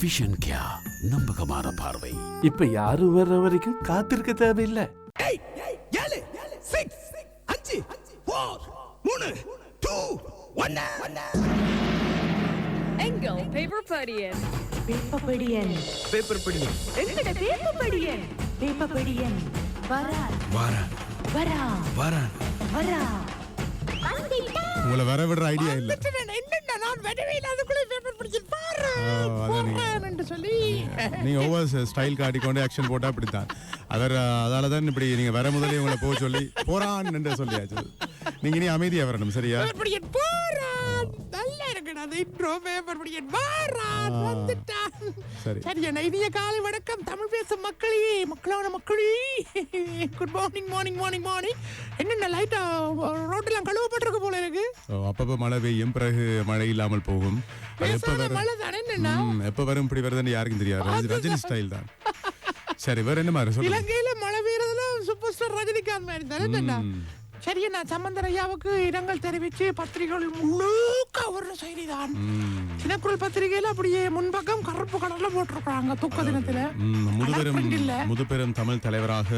Vision கியா நம்பகமான பார்வை. இப்ப யாரும் வர்ற வரைக்கும் காத்திருக்க தேவையில்லை. ஃபோர் மூணு டூ ஒன்னு. எங்கள் பேப்பர் படியன்? வேப்பப்படியன் பேப்பர் படி எங்கட வேப்பப்படியன் வேப்பப்படியன் வரா வாரான். வரா வாரான். வரா உங்களை வர விடுற ஐடியா இல்ல. என்னடா நான் வரவே இல்லாதக்குள்ளே பேப்பர் படிச்சு பாரு. போறேன்னு சொல்லி. நீங்க ஒவ்வொரு ஸ்டைல் காட்டிக்கொண்டு ஆக்ஷன் போட்டா அப்படித்தான் அவர் அதால தான் இப்படி நீங்க வர முதலே உங்களை போக சொல்லி போறான் என்று சொல்லியாச்சு. நீங்க இனி அமைதியா வரணும் சரியா? காலை வணக்கம். தமிழ் பேசும் மக்களே மக்களான மக்களே. Good morning morning morning morning என்னென்ன லைட்டா ரோட்டெல்லாம் கழுவப்பட்டிருக்கு போல இருக்கு ஓ, அப்பப்ப மழை பெய்யும். பிறகு மழை இல்லாமல் போகும். எப்ப வரும்? மழை எப்ப வரும்? இப்படி வருதுன்னு யாருக்கும் தெரியாது. ரஜி- ரஜினி ஸ்டைல் தான். சரி வேற என்ன மாதிரி? இலங்கையில மழை பெய்யறதுல சூப்பர் ஸ்டார் ரஜினிகாந்த் மாதிரி தானே. சரி நான் சம்பந்தர் ஐயாவுக்கு இரங்கல் தெரிவித்து பத்திரிகைகள் ஒரு செய்திதான். தினக்குரல் பத்திரிகையில அப்படியே முன்பக்கம் கருப்பு கலர்ல போட்டிருக்காங்க துக்க தினத்துல. முதுபெரும். முதுபெரும் தமிழ் தலைவராக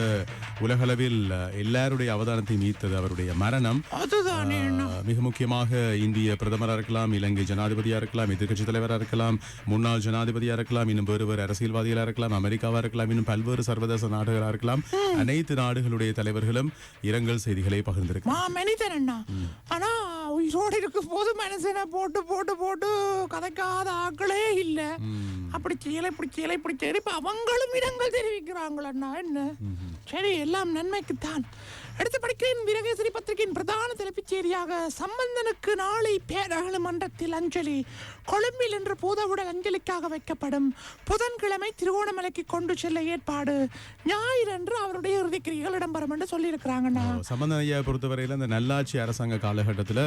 உலகளவில் எல்லாருடைய அவதானத்தையும் ஈர்த்தது அவருடைய மரணம். அதுதானே. மிக முக்கியமாக இந்திய பிரதமராக இருக்கலாம் இலங்கை ஜனாதிபதியா இருக்கலாம் எதிர்க்கட்சி தலைவராக இருக்கலாம் முன்னாள் ஜனாதிபதியா இருக்கலாம் இன்னும் வேறு வேறு அரசியல்வாதிகளா இருக்கலாம் அமெரிக்காவா இருக்கலாம் இன்னும் பல்வேறு சர்வதேச நாடுகளா இருக்கலாம். அனைத்து நாடுகளுடைய தலைவர்களும் இரங்கல் செய்திகளை பகிர்ந்திருக்கிறார் மா மனிதன் அண்ணா ஆனா உயிரோடு இருக்கும் போது மனுஷனை போட்டு போட்டு போட்டு கதைக்காத ஆக்களே இல்ல. அப்படி செய்யல இப்படி செய்யல இப்படி செய்யல இப்ப அவங்களும் இரங்கல் தெரிவிக்கிறாங்களண்ணா என்ன? சரி எல்லாம் நன்மைக்குத்தான். அடுத்து படிக்கிறேன் வீரகேசரி பத்திரிகையின் பிரதான தலைப்புச் செய்தியாக சம்பந்தனுக்கு நாளை பேராளுமன்றத்தில் அஞ்சலி. கொழும்பில் இன்று பூதவுடல் அஞ்சலிக்காக வைக்கப்படும் புதன்கிழமை திருவோணமலைக்கு கொண்டு செல்ல ஏற்பாடு. ஞாயிறன்று அவருடைய இறுதிக்கிரிகள் இடம்பெறும் என்று சொல்லியிருக்கிறாங்கண்ணா. சம்பந்தன் ஐயா பொறுத்தவரையில அந்த நல்லாட்சி அரசாங்க காலகட்டத்துல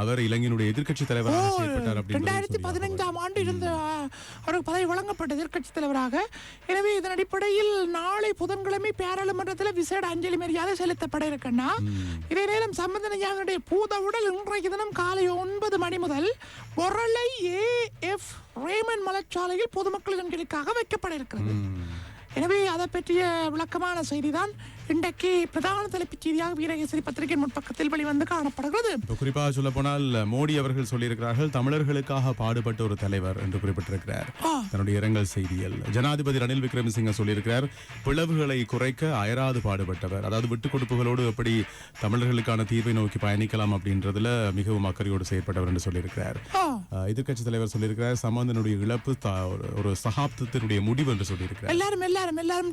அவர் இலங்கையினுடைய எதிர்க்கட்சி தலைவராக செயல்பட்டார் ரெண்டாயிரத்தி பதினைந்தாம் ஆண்டு இருந்த அவருக்கு பதவி வழங்கப்பட்ட எதிர்க்கட்சி தலைவராக. எனவே இதன் அடிப்படையில் நாளை புதன்கிழமை பாராளுமன்றத்தில் விசேட அஞ்சலி மரியாதை செலுத்தப்பட இருக்கண்ணா. இதே நேரம் சம்பந்தனையாவுடைய பூத உடல் இன்றைய தினம் காலை ஒன்பது மணி முதல் பொருளை ஏ எஃப் ரேமன் மலச்சாலையில் பொதுமக்கள் அஞ்சலிக்காக வைக்கப்பட இருக்கிறது. எனவே அதை பற்றிய விளக்கமான செய்திதான் இன்றைக்கு பிரதான தலைப்புச் செய்தியாக வீரகேசரி பத்திரிகை முற்பக்கத்தில் வெளிவந்து காணப்படுகிறது. குறிப்பாக சொல்ல போனால் மோடி அவர்கள் சொல்லியிருக்கிறார்கள் தமிழர்களுக்காக பாடுபட்ட ஒரு தலைவர் என்று குறிப்பிட்டிருக்கிறார். தன்னுடைய இரங்கல் செய்தியில் ஜனாதிபதி ரணில் விக்ரமசிங்க சொல்லியிருக்கிறார் பிளவுகளை குறைக்க அயராது பாடுபட்டவர். அதாவது விட்டுக் கொடுப்புகளோடு எப்படி தமிழர்களுக்கான தீர்வை நோக்கி பயணிக்கலாம் அப்படின்றதுல மிகவும் அக்கறையோடு செயற்பட்டவர் என்று சொல்லியிருக்கிறார். எதிர்க்கட்சி தலைவர் சொல்லியிருக்கிறார் சம்பந்தனுடைய இழப்பு ஒரு- சகாப்தத்தினுடைய முடிவு என்று சொல்லியிருக்கிறார். எல்லாரும் எல்லாரும் எல்லாரும்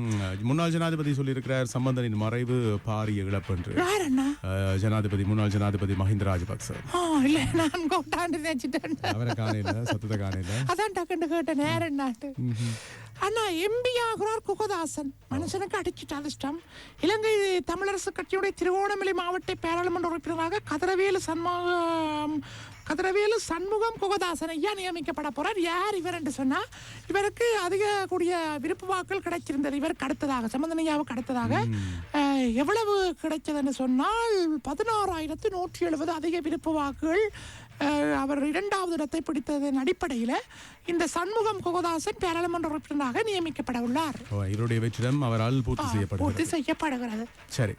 ம், முன்னாள் ஜனாதிபதி சொல்லியிருக்கிறார். சம்பந்தனின் மறைவு பாரிய இழப்பு என்று யார் அண்ணா? ஆஹ், ஜனாதிபதி முன்னாள் ஜனாதிபதி மஹிந்த ராஜபக்ச. இல்ல நான் கோட்டாண்டு நினைச்சிட்டேன் அவரை காணையில சத்தத்தை காணையில. அதான் டக்குன்னு கேட்டேன் அண்ணா எம்பி ஆகிறார் குகதாசன். மனுஷனுக்கு அடிச்சுட்டு அதிர்ஷ்டம் இலங்கை தமிழரசு கட்சியுடைய திருவோணமலை மாவட்ட பாராளுமன்ற உறுப்பினராக கதிரவேலு சண்முகம் கதிரவேலு சண்முகம் குகதாசன் ஐயா நியமிக்கப்பட போறார்? யார் இவர் என்று சொன்னா இவருக்கு அதிக கூடிய விருப்பு வாக்கள் கிடைச்சிருந்தது. இவருக்கு அடுத்ததாக சம்பந்தனையாவுக்கு அடுத்ததாக எவ்வளவு கிடைச்சதுன்னு சொன்னால் பதினாறாயிரத்து நூற்றி எழுபது அதிக விருப்பு வாக்குகள் அவர் இரண்டாவது இடத்தை பிடித்ததன் அடிப்படையில் இந்த சண்முகம் குகதாசன் பாராளுமன்ற உறுப்பினராக நியமிக்கப்பட உள்ளார். இவருடைய வெற்றிடம் அவரால் பூர்த்தி பூர்த்தி செய்யப்படுகிறது. செய்யப்படுகிறது. சரி.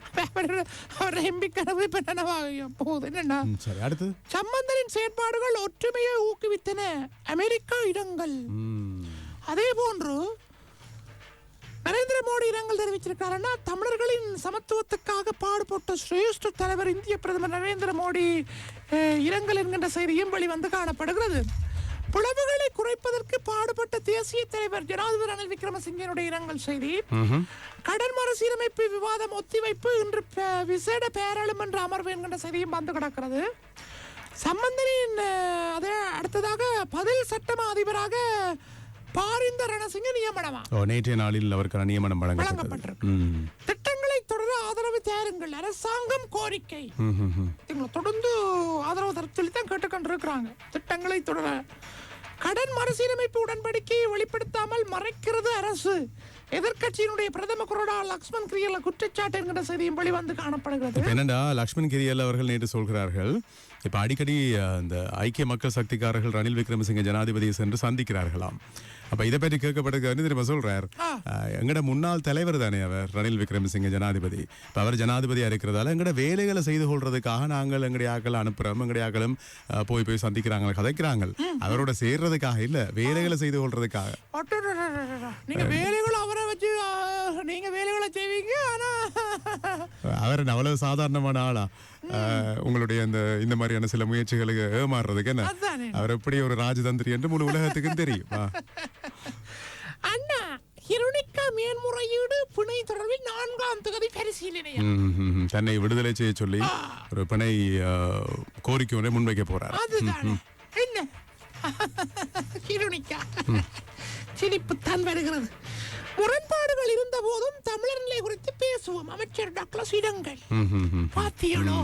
அவர் எம்பி கனவு இப்ப நனவாக போகுது என்னன்னா? ம், சரி அடுத்து சம்பந்தனின் செயற்பாடுகள் ஒற்றுமையை ஊக்குவித்தன. அமெரிக்கா இடங்கள். அதே போன்று நரேந்திர மோடி இரங்கல் தெரிவிச்சிருக்காருன்னா தமிழர்களின் சமத்துவத்துக்காக பாடுபட்ட சிரேஷ்ட தலைவர் இந்திய பிரதமர் நரேந்திர மோடி இரங்கல் என்கின்ற செய்தியும் வெளிவந்து காணப்படுகிறது. பிளவுகளை குறைப்பதற்கு பாடுபட்ட தேசிய தலைவர் ஜனாதிபதி ரணில் விக்ரமசிங்கனுடைய இரங்கல் செய்தி. கடன் மறுசீரமைப்பு விவாதம் ஒத்திவைப்பு இன்று விசேட பேராளுமன்ற அமர்வு என்கின்ற செய்தியும் வந்து கிடக்கிறது. சம்பந்தனின் அஹ், அதே அடுத்ததாக பதில் சட்டமா அதிபராக பாரிந்த ரணசிங்க நியமனமா? நேற்றைய நாளில் அவருக்கு நியமனம் வழங்கப்பட்டிருக்கு. திட்டங்களை தொடர ஆதரவு தேருங்கள். அரசாங்கம் கோரிக்கை. தொடர்ந்து ஆதரவு தர சொல்லி தான் கேட்டுக்கொண்டிருக்கிறாங்க. திட்டங்களை தொடர கடன் மறுசீரமைப்பு உடன்படிக்கையை வெளிப்படுத்தாமல் மறைக்கிறது அரசு. எதிர்க்கட்சியினுடைய பிரதம குரடா லக்ஷ்மண் கிரியல குற்றச்சாட்டு என்கிற செய்தியும் வெளிவந்து காணப்படுகிறது. என்னடா லக்ஷ்மண் கிரியல் அவர்கள் நேற்று சொல்கிறார்கள் இப்ப அடிக்கடி இந்த ஐக்கிய மக்கள் சக்திக்காரர்கள் ரணில் விக்ரமசிங்க ஜனாதிபதியை சென்று சந்திக்கிறார்களாம். அப்ப இதை பற்றி கேட்கப்பட்டது வந்து திரும்ப சொல்றார் அஹ், எங்கட முன்னாள் தலைவர் தானே அவர் ரணில் விக்ரமசிங்க ஜனாதிபதி. இப்ப அவர் ஜனாதிபதியா இருக்கிறதால எங்கட வேலைகளை செய்து கொள்றதுக்காக நாங்கள் எங்களுடைய ஆக்களை அனுப்புறோம் எங்களுடைய ஆக்களும் போய் போய் சந்திக்கிறாங்க கதைக்கிறாங்க. அவரோட சேர்றதுக்காக இல்ல வேலைகளை செய்து கொள்றதுக்காக. அடடடடடடட. நீங்க வேலைகளை அவரை வச்சு ஆ, நீங்க வேலைகளை செய்வீங்க அவர் அவ்வளவு சாதாரணமான ஆளா? உங்களுடைய இந்த இந்த மாதிரியான சில முயற்சிகளுக்கு ஏமாறுறதுக்கு என்ன. அவர் எப்படி ஒரு ராஜதந்திரி என்று முழு உலகத்துக்கும் தெரியும். அண்ணா ஹிருணிக்கா மேன்முறையீடு பிணை தொடர்பில் நான்காம் தொகுதி பரிசீலனை. தன்னை விடுதலை செய்ய சொல்லி ஒரு பிணை கோரிக்கை ஒன்றை முன்வைக்க போறார். என்ன? ஹிருணிக்கா சிரிப்புத்தான் வருகிறது. முரண்பாடுகள் இருந்த போதும் தமிழர் நிலை குறித்து பேசுவோம். அமைச்சர் டாக்டர் இடங்கள். பாத்தியளோ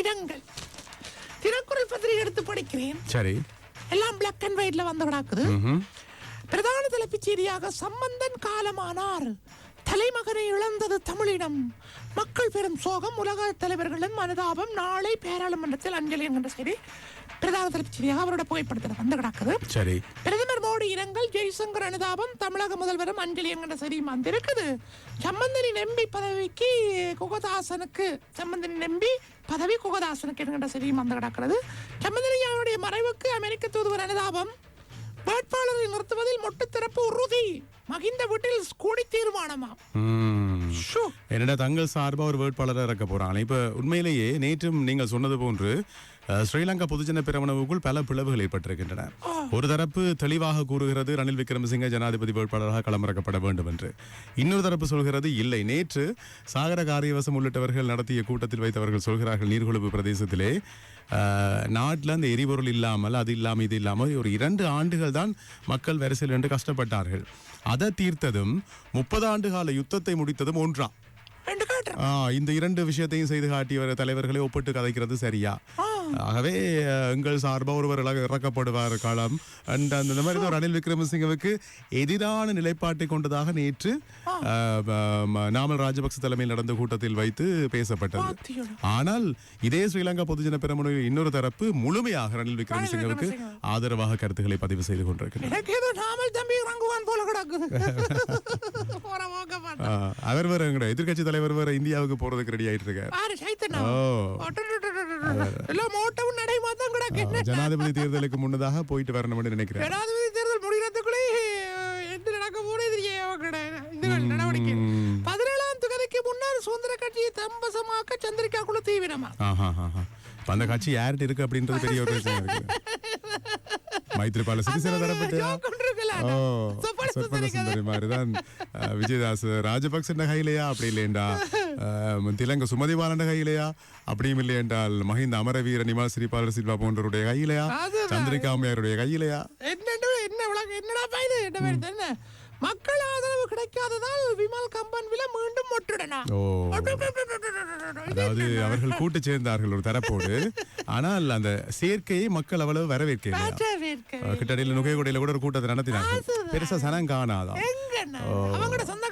இடங்கள். தினக்குறள் பத்திரிகை எடுத்து படிக்கிறேன். சரி. எல்லாம் பிளாக் அண்ட் ஒயிட்ல வந்து கிடக்குது. பிரதான தலைப்புச் செய்தியாக சம்பந்தன் காலமானார். தலைமகனை இழந்தது தமிழிடம் மக்கள் பெரும் சோகம் உலக தலைவர்களின் மனுதாபம் நாளை பாராளுமன்றத்தில் அஞ்சலி என்கின்ற செய்தி பிரதான தலைப்புச் செய்தியாக அவரோட புகைப்படத்தில் வந்து கிடக்குது சரி மோடி இரங்கல் ஜெய்சங்கர் அனுதாபம் தமிழக முதல்வரும் அஞ்சலி என்கிற செய்தியும் வந்திருக்குது சம்பந்தனின் எம்பி பதவிக்கு குகதாசனுக்கு சம்பந்தனின் எம்பி பதவி குகதாசனுக்கு என்கிற செய்தியும் வந்து கிடக்கிறது சம்பந்தனியாவுடைய மறைவுக்கு அமெரிக்க தூதுவர் அனுதாபம். வேட்பாளரை நிறுத்துவதில் மொட்டு திறப்பு உறுதி. மகிந்த வீட்டில் கூடி தீர்மானமா. என்னடா தங்கள் சார்பா ஒரு வேட்பாளரை இறக்க போறாங்க இப்ப உண்மையிலேயே நேற்றும் நீங்கள் சொன்னது போன்று ஸ்ரீலங்கா பொதுஜன பிரமணவுக்குள் பல பிளவுகள் ஏற்பட்டிருக்கின்றன. ஒரு தரப்பு தெளிவாக கூறுகிறது ரணில் விக்ரமசிங்க ஜனாதிபதி வேட்பாளராக களமிறக்கப்பட வேண்டும் என்று இன்னொரு தரப்பு சொல்கிறது இல்லை. நேற்று சாகர காரியவசம் உள்ளிட்டவர்கள் நடத்திய கூட்டத்தில் வைத்தவர்கள் சொல்கிறார்கள் நீர்கொழுப்பு பிரதேசத்திலே நாட்டுல அந்த எரிபொருள் இல்லாமல் அது இல்லாமல் இது இல்லாமல் ஒரு இரண்டு ஆண்டுகள் தான் மக்கள் வரிசையில் என்று கஷ்டப்பட்டார்கள். அதை தீர்த்ததும் முப்பது ஆண்டு கால யுத்தத்தை முடித்ததும் ஒன்றா. ரெண்டு காட்டுறேன். ஆ, இந்த இரண்டு விஷயத்தையும் செய்து காட்டியவர் தலைவர்களை ஒப்பிட்டு கதைக்கிறது சரியா? ஆகவே எங்கள் சார்பா ஒருவர் இறக்க- இறக்கப்படுவார் காலம். அண்ட் அந்த மாதிரி தான் ரணில் விக்ரமசிங்கவுக்கு எதிரான நிலைப்பாட்டை கொண்டதாக நேற்று நாமல் ராஜபக்ச தலைமையில் நடந்த கூட்டத்தில் வைத்து பேசப்பட்டது. ஆனால் இதே ஸ்ரீலங்கா பொதுஜன பெரமுனையில் இன்னொரு தரப்பு முழுமையாக ரணில் விக்ரமசிங்கவுக்கு ஆதரவாக கருத்துக்களை பதிவு செய்து. ஆ, அவர் வேற எங்கட எதிர்க்கட்சி தலைவர் வேற இந்தியாவுக்கு போறதுக்கு ரெடி ஆயிட்டு இருக்காரு. எல்லாம் மோட்டவும் நடைமா தான் கிடக்கு ஜனாதிபதி தேர்தலுக்கு முன்னதாக போயிட்டு வரணும்னு நினைக்கிறேன். ஜனாதிபதி தேர்தல் முடிகிறதுக்குள்ளே என்ன நடக்க போறே தெரிய இந்த நடவடிக்கை. பதினேழாம் தொகுதிக்கு முன்னர் சுதந்திர கட்சியை தம்பசமாக்க சந்திரிகா குழு தீவிரமா? அந்த கட்சி யார்கிட்ட இருக்கு அப்படின்றது பெரிய ஒரு விஷயம் இருக்கு. மைத்ரிபால சிறிசேன தரப்பட்டு மாதிரிதான். விஜயதாஸ் ராஜபக்சன் கையிலையா? அப்படி இல்லையண்டா. திலங்க சுமதிபாலன் கையிலையா? அப்படியும் இல்லை என்றால் மஹிந்த அமரவீர நிமால் ஸ்ரீபால சில்வா போன்றவருடைய கையிலையா? அதுதான். சந்திரிகா அம்மையாருடைய கையிலையா? என்னடா பாயுது என்ன வருது என்ன? மக்கள் ஆதரவு கிடைக்காததால் விமல் கம்பன் விலை மீண்டும் அதாவது அவர்கள் கூட்டு சேர்ந்தார்கள் ஒரு தரப்போடு. ஆனால் அந்த சேர்க்கையை மக்கள் அவ்வளவு வரவேற்கலையா கிட்டடியில் நுகைகுடையில கூட ஒரு கூட்டத்தை நடத்தினார்கள். பெருசா சனம் காணாதான் அவங்களோட சொந்தக்காரரும்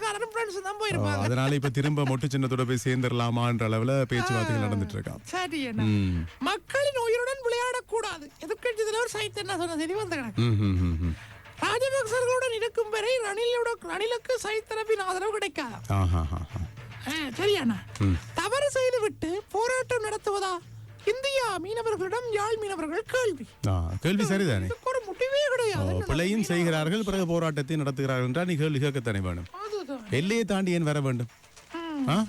ஃப்ரெண்ட்ஸ் தான் போயிருப்பாங்க அதனால இப்ப திரும்ப மொட்டு சின்னத்தோட போய் சேர்ந்துடலாமான்ற அளவுல பேச்சுவார்த்தைகள் நடந்துட்டு இருக்கான் சரி. மக்களின் உயிருடன் விளையாடக்கூடாது. எதிர்கட்சி தலைவர் சைத் என்ன சொன்ன சரி வந்து கிடக்கு. ராஜபக்சர்களுடன் இருக்கும் வரை ரணிலோட ரணிலுக்கு சைத் தரப்பின் ஆதரவு கிடைக்காது. சரியாண்ணா தவறு செய்து விட்டு போராட்டம் நடத்துவதா? இந்தியா மீனவர்களிடம் யாழ் மீனவர்கள் கேள்வி. கேள்வி சரிதானே? ஒரு முடிவே கிடையாது. பிழையும் செய்கிறார்கள் பிறகு போராட்டத்தை நடத்துகிறார்கள் என்றால் நீ கேள்வி கேட்கத்தானே வேணும். எல்லையை தாண்டி ஏன் வர வேண்டும்? ஆ?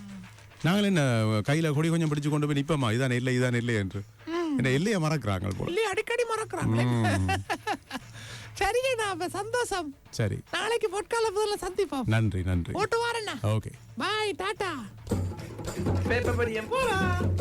நாங்கள் என்ன கையில கொடி கொஞ்சம் பிடிச்சு கொண்டு போய் நிப்போமா? இதான் இல்லை இதான் இல்லை என்று. என்ன எல்லையை மறக்கிறாங்க போல. அடிக்கடி மறக்கிறாங்களே. சரிங்கண்ணா அப்ப சந்தோஷம். சரி. நாளைக்கு பொற்கால முதல்ல சந்திப்போம். நன்றி நன்றி. ஓட்டு வாரண்ணா ஓகே. Bye tata. பேப்பர் படியம். போலாம்.